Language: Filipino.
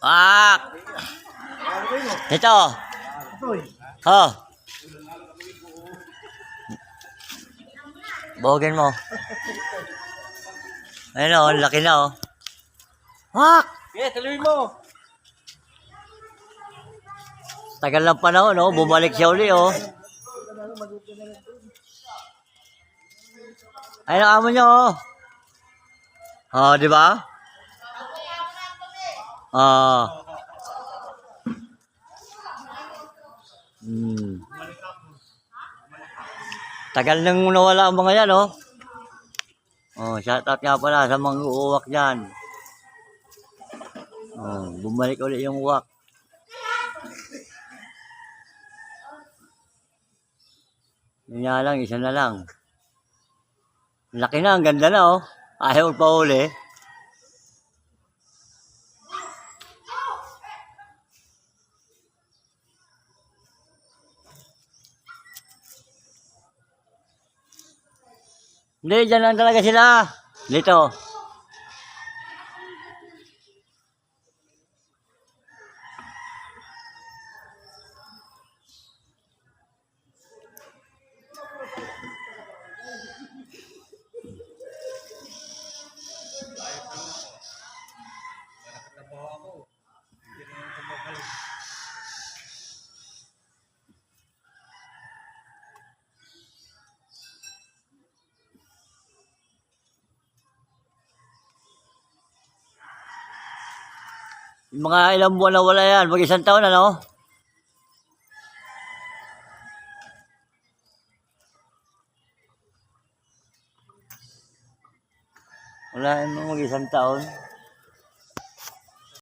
Ah! Ito. Oh. Bogin mo. Ayun oh, laki na oh. Wak! Tuloy mo. Tagal ng panahon oh, bumalik siya uli oh. Ayun ang amo niya oh. Oh, di ba? Ah. Hmm. Tagal nang nawala ang mga yan, oh. Oh, shout out nga pala sa mga uwak dyan. Oh, bumalik ulit yung uwak. Yun lang, isa na lang. Laki na, ang ganda na, oh. Ayaw pa uli. Hindi, dyan lang talaga sila. Dito. Yung Mga ilang buwan na wala yan. Mag isang taon, ano? Wala mo mag isang taon.